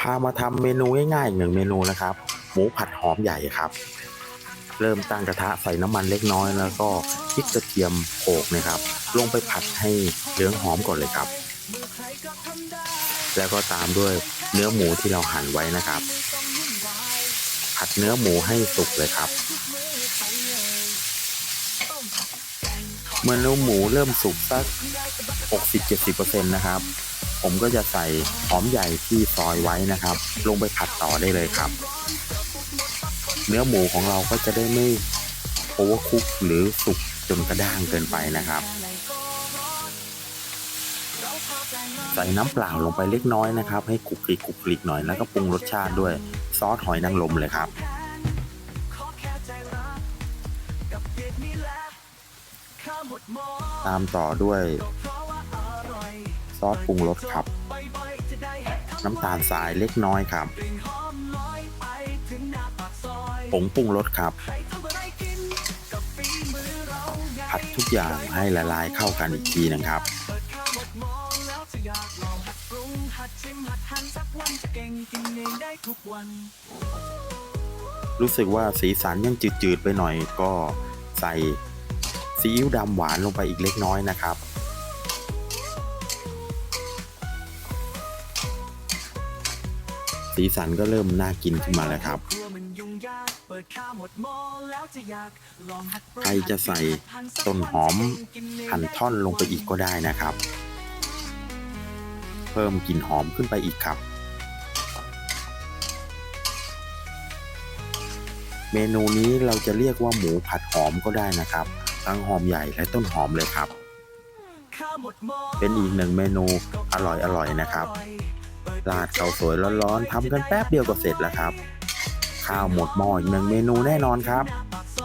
พามาทำเมนูง่ายๆหนึ่งเมนูนะครับ หมูผัดหอมใหญ่ครับ เริ่มตั้งกระทะใส่น้ำมันเล็กน้อยแล้วก็พริกกระเทียมโขกนะครับ ลงไปผัดให้เหลืองหอมก่อนเลยครับ แล้วก็ตามด้วยเนื้อหมูที่เราหั่นไว้นะครับ ผัดเนื้อหมูให้สุกเลยครับ เมื่อเนื้อหมูเริ่มสุกสัก 60-70%นะครับ ผมก็จะใส่หอมใหญ่ที่ซอยไว้นะครับ ลงไปผัดต่อได้เลยครับ เนื้อหมูของเราก็จะได้ไม่โอเวอร์คุกหรือสุกจนกระด้างเกินไปนะครับ ใส่น้ำเปล่าลงไปเล็กน้อยนะครับ ให้คลุกคลิกคลุกคลิกหน่อยแล้วก็ปรุงรสชาติด้วยซอสหอยนางรมเลยครับตามต่อด้วย ซอสปรุงรสครับ น้ำตาลทรายเล็กน้อยครับผงปรุงรสครับ ผัดทุกอย่างให้ละลายเข้ากันอีกทีหนึงครับ รู้สึกว่าสีสันยังจืดๆไปหน่อยก็ใส่ซีอิ๊วดำหวานลงไปอีกเล็กน้อยนะครับ สีสันก็เริ่มน่ากินขึ้นมาแล้วครับ ใครจะใส่ต้นหอมหั่นท่อนลงไปอีกก็ได้นะครับ เพิ่มกลิ่นหอมขึ้นไปอีกครับ เมนูนี้เราจะเรียกว่าหมูผัดหอมก็ได้นะครับ ทั้งหอมใหญ่และต้นหอมเลยครับ เป็นอีกหนึ่งเมนูอร่อยๆนะครับ ราดข้าวสวยร้อนๆทำกันแป๊บเดียวก็เสร็จแล้วครับ ข้าวหมดหม้ออีกหนึ่งเมนูแน่นอนครับ